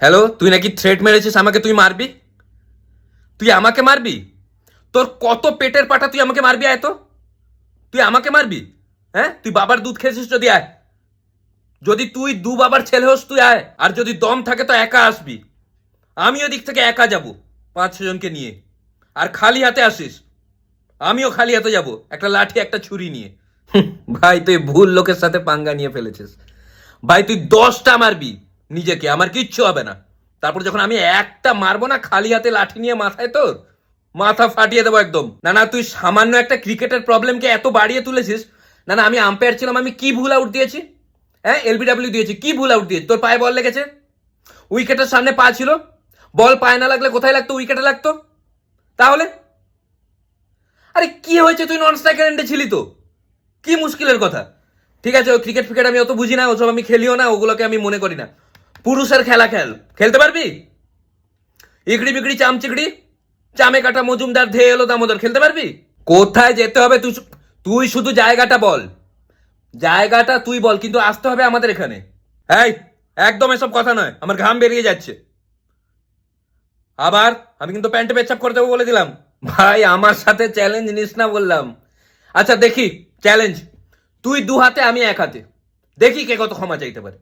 Hello তুই নাকি threat মেরেছিস আমাকে তুই মারবি? তুই আমাকে মারবি? তোর কত পেটের পাটা তুই আমাকে মারবি আয় তো। তুই আমাকে মারবি? হ্যাঁ? তুই বাবার দুধ খেয়েছিস যদি আয়। যদি তুই দু বাবার ছেলে হোস তুই আয়। আর যদি দম থাকে তো একা আসবি। আমিও দিক থেকে একা যাব পাঁচ ছজনকে নিয়ে। আর খালি হাতে আসিস আমিও খালি হাতে যাব একটা লাঠি একটা ছুরি নিয়ে। ভাই তুই ভুল লোকের সাথে পাঙ্গা নিয়ে ফেলেছিস। ভাই তুই দশটা মারবি। নিজেকে, আমার কিচ্ছু হবে না। তারপর যখন আমি একটা মারবো না, খালি হাতে লাঠি নিয়ে মাথায় তোর, মাথা ফাটিয়ে দেবো একদম। না না তুই সামান্য একটা ক্রিকেটের প্রবলেমকে এত বাড়িয়ে তুলেছিস? না না আমি আম্পায়ার ছিলাম, আমি কি ভুল আউট দিয়েছি? হ্যাঁ এলবিডাব্লিউ দিয়েছি, কি ভুল আউট দিয়েছি? তোর পায়ে বল লেগেছে? উইকেটের সামনে পা ছিল। বল পায়ে না লাগলে কোথায় লাগতো? উইকেটে লাগতো? তাহলে? আরে, কি হয়েছে? তুই নন স্ট্রাইকার এন্ডে ছিলি তো। কি মুশকিলের কথা? ঠিক আছে, ও ক্রিকেট ফিকেট আমি অত বুঝি না, ওসব আমি খেলিও না, ওগুলোকে আমি মনে করি না। পুরুষের খেলা খেল। খেলতে পারবি? ইকড়ি বিকড়ি চাম চিকড়ি চামে কাটা মজুমদার, ধেয়ে এলো দামোদর, খেলতে পারবি? কোথায় যেতে হবে তুই তুই শুধু জায়গাটা বল। জায়গাটা তুই বল, কিন্তু আসতে হবে আমাদের এখানে। এই, একদম এসব কথা নয়, আমার ঘাম বেরিয়ে যাচ্ছে। আবার আমি কিন্তু প্যান্টে পেচ্ছাপ করে দেবো বলে দিলাম। ভাই, আমার সাথে চ্যালেঞ্জ নিস না বললাম। আচ্ছা দেখি চ্যালেঞ্জ তুই দু হাতে, আমি এক হাতে। দেখি কে কত ক্ষমা চাইতে পারে।